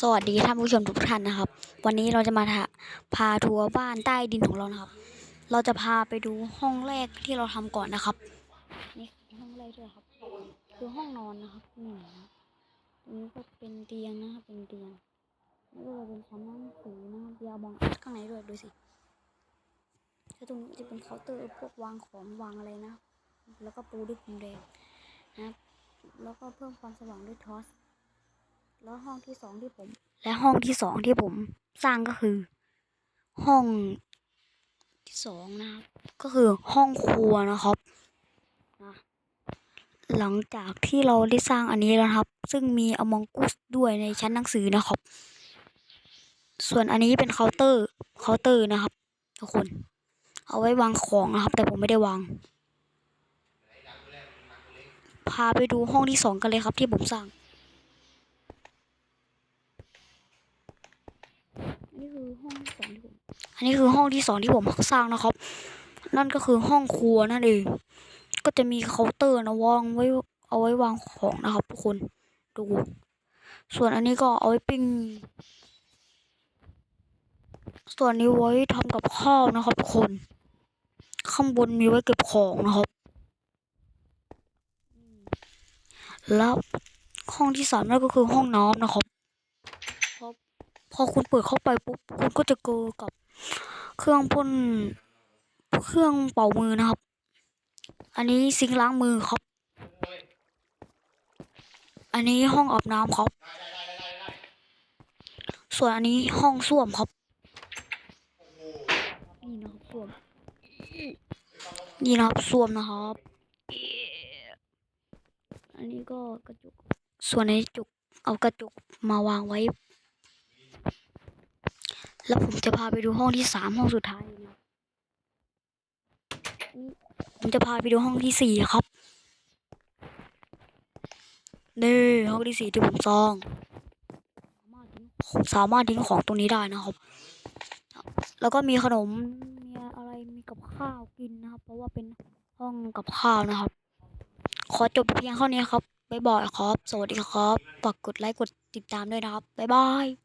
สวัสดีท่านผู้ชมทุกท่านนะครับ วันนี้เราจะมาพาทัวร์บ้านใต้ดินของเรานะครับ เราจะพาไปดูห้องแรกที่เราทำก่อนนะครับ นี่ห้องแรกด้วยครับ คือห้องนอนนะครับนี่นะตรงนี้ก็เป็นเตียงนะครับเป็นเตียงแล้วก็เป็นชั้นนั่งสือนะครับยาวมองข้างในด้วยดูสิแล้วตรงนี้จะเป็นเคาน์เตอร์พวกวางของวางอะไรนะแล้วก็ปูด้วยพรมแดงนะครับ แล้วก็เพิ่มความสว่างด้วยทอส แล้วห้องที่สองที่ผม และห้องที่สองที่ผมสร้างก็คือ ห้องที่สองนะครับก็คือห้องครัวนะครับนะหลังจากที่เราได้สร้างอันนี้แล้วครับ ซึ่งมีอมองกุสด้วยในชั้นหนังสือนะครับ ส่วนอันนี้เป็นเคาน์เตอร์เคาน์เตอร์นะครับทุกคน เอาไว้วางของนะครับ แต่ผมไม่ได้วาง พาไปดูห้องที่สองกันเลยครับที่ผมสร้าง นนี้คือห้องสองที่ผมอันนี้คือห้องที่สองที่ผมสร้างนะครับ นั่นก็คือห้องครัวนั่นเอง ก็จะมีเคาน์เตอร์นะวางไว้เอาไว้วางของนะครับทุกคนดู ส่วนอันนี้ก็เอาไว้ปิ้งส่วนนี้ไว้ทำกับข้าวนะครับทุกคน ข้างบนมีไว้เก็บของนะครับ แล้วห้องที่สามนั่นก็คือห้องน้ำนะครับ พอคุณเปิดเข้าไปปุ๊บคุณก็จะเจอกับเครื่องพ่นเครื่องเป่ามือนะครับ อันนี้ซิงค์ล้างมือครับ อันนี้ห้องอาบน้ำครับ ส่วนอันนี้ห้องส้วมครับ นี่นะครับส้วมนี่นะครับส้วมนะครับ อันนี้ก็กระจก ส่วนในจุกเอากระจกมาวางไว้ แล้วผมจะพาไปดูห้องที่สามห้องสุดท้ายนะครับผมจะพาไปดูห้องที่สี่ครับนี่ห้องที่สี่ที่ผมซอง สามารถทิ้งของตรงนี้ได้นะครับ แล้วก็มีขนม มีอะไร มีกับข้าวกินนะครับ เพราะว่าเป็นห้องกับข้าวนะครับ ขอจบเพียงเท่านี้ครับบ๊ายบายครับ สวัสดีครับ ฝากกดไลค์ กดติดตามด้วยนะครับ บ๊ายบาย